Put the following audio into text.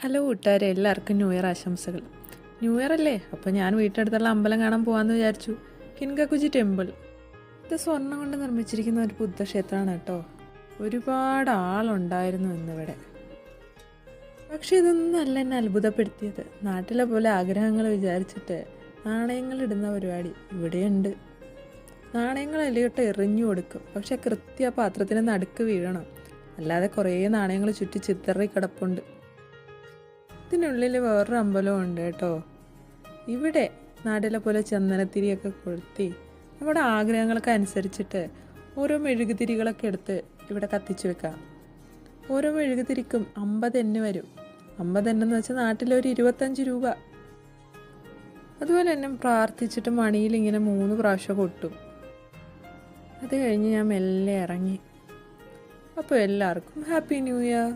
Hello കൂട്ടുകാരെ എല്ലാവർക്കും new year ആശംസകൾ. ന്യൂ ഇയർ അല്ലേ? അപ്പോൾ ഞാൻ വീട്ടിനടുത്തുള്ള അമ്പലം കാണാൻ പോകാമെന്ന് വിചാരിച്ചു. Kinkakuji temple. ഇത് സ്വർണം കൊണ്ട് നിർമ്മിച്ചിരിക്കുന്ന ഒരു ബുദ്ധക്ഷേത്രമാണ് കേട്ടോ. ഒരുപാട് ആളുണ്ടായിരുന്നു ഇന്നിവിടെ. പക്ഷെ ഇതൊന്നും അല്ല എന്നെ അത്ഭുതപ്പെടുത്തിയത്. നാട്ടിലെ പോലെ ആഗ്രഹങ്ങൾ വിചാരിച്ചിട്ട് നാണയങ്ങൾ ഇടുന്ന പരിപാടി ഇവിടെയുണ്ട്. നാണയങ്ങൾ എലിയോട്ട് എറിഞ്ഞു കൊടുക്കും. പക്ഷെ കൃത്യ പാത്രത്തിന് നടുക്ക് വീഴണം. അല്ലാതെ കുറേ നാണയങ്ങൾ ചുറ്റി ചിത്തറി കിടപ്പുണ്ട്. ഇതിനുള്ളിൽ വേറൊരു അമ്പലം ഉണ്ട് കേട്ടോ. ഇവിടെ നാട്ടിലെ പോലെ ചന്ദനത്തിരിയൊക്കെ കൊളുത്തി നമ്മുടെ ആഗ്രഹങ്ങൾക്ക് അനുസരിച്ചിട്ട് ഓരോ മെഴുകുതിരികളൊക്കെ എടുത്ത് ഇവിടെ കത്തിച്ചു വെക്കാം. ഓരോ മെഴുകുതിരിക്കും അമ്പത് എണ്ണ വരും. അമ്പത് എണ്ണെന്ന് വെച്ചാൽ നാട്ടിലൊരു ഇരുപത്തഞ്ച് രൂപ. അതുപോലെ തന്നെ പ്രാർത്ഥിച്ചിട്ട് മണിയിൽ ഇങ്ങനെ മൂന്ന് പ്രാവശ്യം കൊട്ടും അത് കഴിഞ്ഞ് ഞാൻ മെല്ലെ ഇറങ്ങി. അപ്പോൾ എല്ലാവർക്കും ഹാപ്പി ന്യൂ ഇയർ.